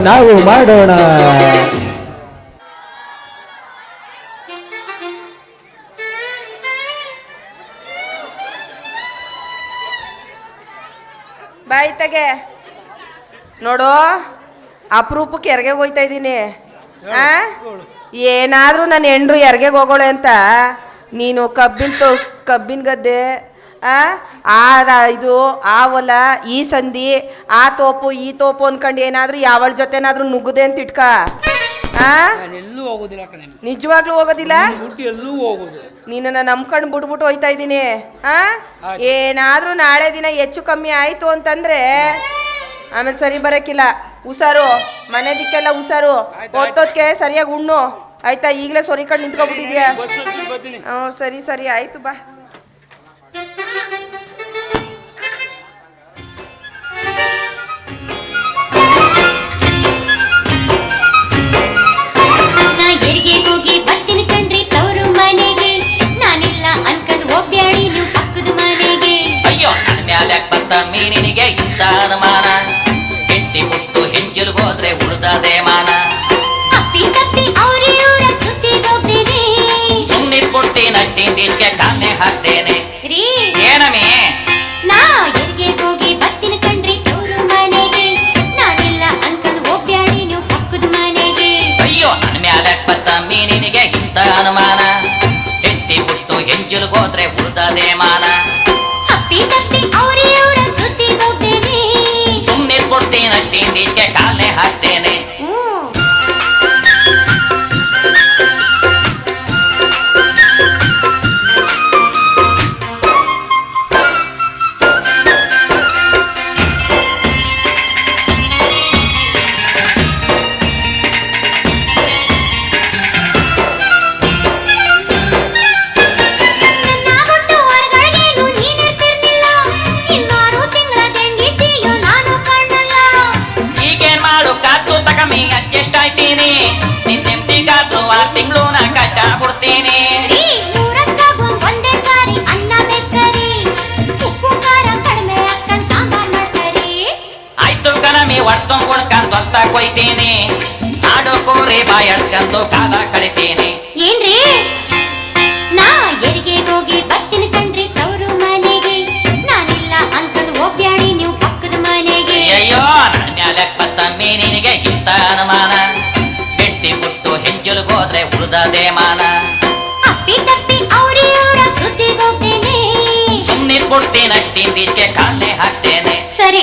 ನಾವು ಮಾಡೋಣ. ಬಾಯ್ ತಗೆ. ನೋಡು, ಅಪರೂಪಕ್ಕೆ ಎರ್ಗೆ ಹೋಯ್ತಾ ಇದ್ದೀನಿ. ಆ? ಏನಾದ್ರೂ ನನ್ನ ಹೆಂಡ್ರು ಎರ್ಗೆಗೆ ಹೋಗೋಳೆ ಅಂತ. ನೀನು ಕಬ್ಬಿನ ತೋ ಕಬ್ಬಿನ ಗದ್ದೆ ಆ? ಇದು ಆ ಹೊಲ ಈ ಸಂಧಿ ಆ ತೋಪು ಈ ತೋಪು ಅನ್ಕೊಂಡು ಏನಾದ್ರೂ ಯಾವಳ ಜೊತೆನಾದ್ರೂ ನುಗ್ಗದೆ ಅಂತ ಇಟ್ಕ. ಆ? ನಾನು ಎಲ್ಲೂ ಹೋಗೋದಿಲ್ಲ ಕಣೆ. ನಿಜವಾಗ್ಲೂ ಹೋಗೋದಿಲ್ಲ? ಹುಟ್ಟಿ ಎಲ್ಲೂ ಹೋಗೋದು ನೀನನ್ನ ನಂಬ್ಕೊಂಡು ಬಿಟ್ಬಿಟ್ಟು ಹೋಯ್ತಾ ಇದ್ದೀನಿ. ಆ. ಏನಾದ್ರೂ ನಾಳೆ ದಿನ ಹೆಚ್ಚು ಕಮ್ಮಿ ಆಯ್ತು ಅಂತಂದ್ರೆ ಆಮೇಲೆ ಸರಿ ಬರಕ್ಕಿಲ್ಲ ಹುಷಾರು ಮನೆದಿಕ್ಕೆಲ್ಲ ಹುಷಾರು ಓದ್ತೋದ್ಕೆ ಸರಿಯಾಗಿ ಉಣ್ಣು. ಆಯ್ತಾ ಈಗಲೇ ಸೊರಿಕೊಂಡು ನಿಂತ್ಕೊಬಿಟ್ಟಿದ್ಯಾ? ಹ್ಞೂ ಸರಿ ಸರಿ ಆಯ್ತು ಬಾ. ಮ್ಯಾಲೆ ಬಂತ ಮೀನಿನಿಗೆ ಇಂಥ ಅನುಮಾನ ಹೆಂಡಿ ಮುಟ್ಟು ಹೆಂಜಲು ಹೋದ್ರೆ ಉಳ್ದದೆ ಮಾನ. ಸುಮ್ಮನೆ ಕೊಡ್ತೀನಿ ತಿಂದಿದ್ಕೆ ಕಾಲನೆ ಹಾಕ್ತೇನೆ ವರ್ಷ ಒಡ್ಕೊಂಡ್ ಕೊಡ್ಕೊಂಡ್ ಹೊಲ್ತ ಕೊಯ್ತೀನಿ. ಆಡೋ ಕೋರಿ ಬಾಯಡ್ಸ್ಕೊಂಡು ಕಾಲ ಕಳಿತೀನಿ. ಏನ್ರಿ? ನಾ ಎರಿಗೆ ಹೋಗಿ ಬರ್ತೀನಿ ಕಣ್ರಿ ತವರು ಮನೆಗೆ. ನಾನಿಲ್ಲ ಅಂಕಲ್ ಒಬ್ಬ್ಯಾಡಿ ನೀವು ಪಕ್ಕದ ಮನೆಗೆ. ಅಯ್ಯೋ ನನ್ನ ಮ್ಯಾಲೆ ಬಂತ ಮೀನಿನಿಗೆ ಇಂತ ಅನುಮಾನ. ಹೆಂಡತಿ ಬಿಟ್ಟು ಹೆಂಜಲು ಹೋದ್ರೆ ಉಳ್ದದೆ ಮಾನ. ಅಪ್ಪಿ ತಪ್ಪಿ ಅವ್ರಿ ಇವ್ರ ಸುದ್ದಿಗೆ ಹೋಗ್ತೇನೆ ಸುಮ್ಮನೆ ಕೊಡ್ತೀನಿ ತಿಂದಿದ್ಕೆ ಕಾಲನೆ ಹಾಕ್ತೇನೆ. ಸರಿ.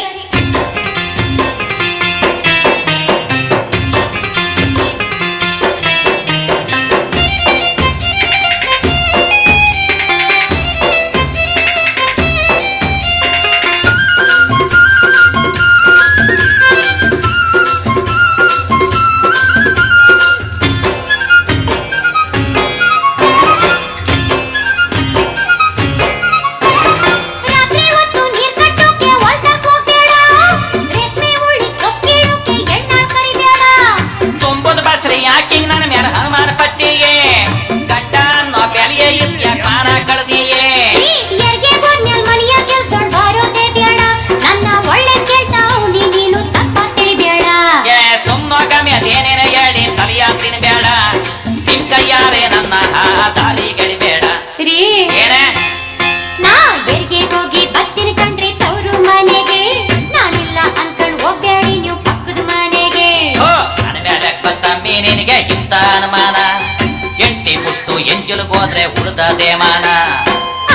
ಹೋದ್ರೆ ಉಳ್ದದೆ ಮಾನ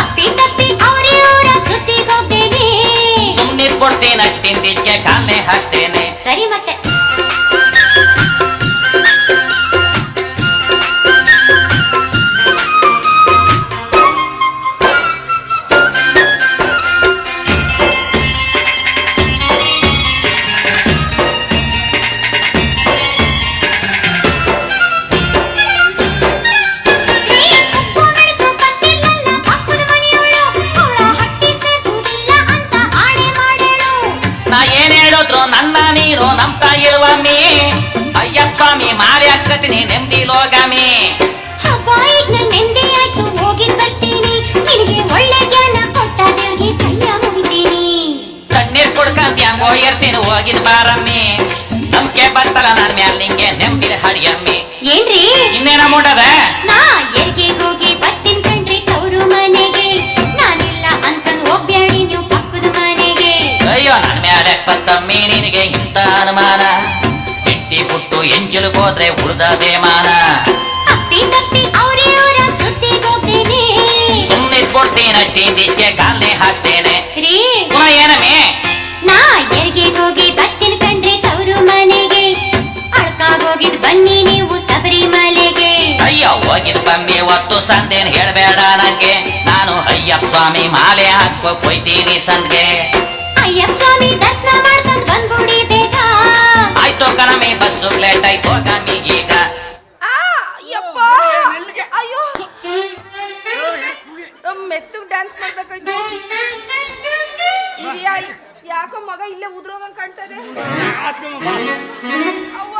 ಅಪ್ಪಿ ತಪ್ಪಿ ಅವರಿವರ ಹೋಗ್ತೇನೆ ಸುಮ್ಮನೆ ಕೊಡ್ತೀನಿ ತಿಂದಿದ್ಕೆ ಕಾಲನೆ ಹಾಕ್ತೇನೆ. ಸರಿ ಮತ್ತೆ. ಸ್ವಾಮಿ ಮಾಲೆ ಹಾಕ್ಸ್ಕತೀನಿ ನೆಮ್ಮದಿ ಲೋಗಾಮಿ ನೆಂದೆ ಮುಗಿತೀನಿ. ತಣ್ಣೀರ್ ಕುಡ್ಕಂತ ಹೆಂಗೋ ಇರ್ತೀನಿ ಹೋಗಿದ್ ಬಾರಮ್ಮಿ. ನಂಬಿಕೆ ಬರ್ತಲ್ಲ ನನ್ ಮ್ಯಾಲ ನಿಂಗೆ ನೆಂಬಿನ ಹಡಿಯಮ್ಮಿ ಏನ್ರಿ? ಇನ್ನೇನ ಮೂಡದ? ಹೋದ್ರೆ ಉಳಿದ ಮಾನ. ಸುಮ್ಮನೆ ಕೊಡ್ತೀನಷ್ಟೇ ದಿಕ್ಕೆ ಕಾಲೇ ಹಾಕ್ತೇನೆ. ಏನಮ್ಮಿ ನಾ ಎರಿಗೆ ಹೋಗಿ ಬತ್ತಿನ ಕಂಡ್ರೆ ತವರು ಮನೆಗೆ. ಅಳ್ಕಾಗೋಗಿದ್ ಬನ್ನಿ ನೀವು ಶಬರಿಮಲೆಗೆ. ಅಯ್ಯೋ ಹೋಗಿದ್ ಬಮ್ಮಿ ಒತ್ತು ಸಂದೇನ್ ಹೇಳ್ಬೇಡ ನಂಗೆ. ನಾನು ಅಯ್ಯಪ್ಪ ಸ್ವಾಮಿ ಮಾಲೆ ಹಾಕ್ಸ್ಕೊ ಕೊಯ್ತೀನಿ ಸಂದ್ಗೆ. ಮೆತ್ತಗ್ ಡ್ಯಾನ್ಸ್ ಮಾಡ್ಬೇಕಾಯ್ತು. ಇದ್ಯಾ ಯಾಕೋ ಮಗ ಇಲ್ಲೇ ಉದ್ರೋಗಂಗ್ ಕಾಣ್ತದೆ ಅವ್ವ.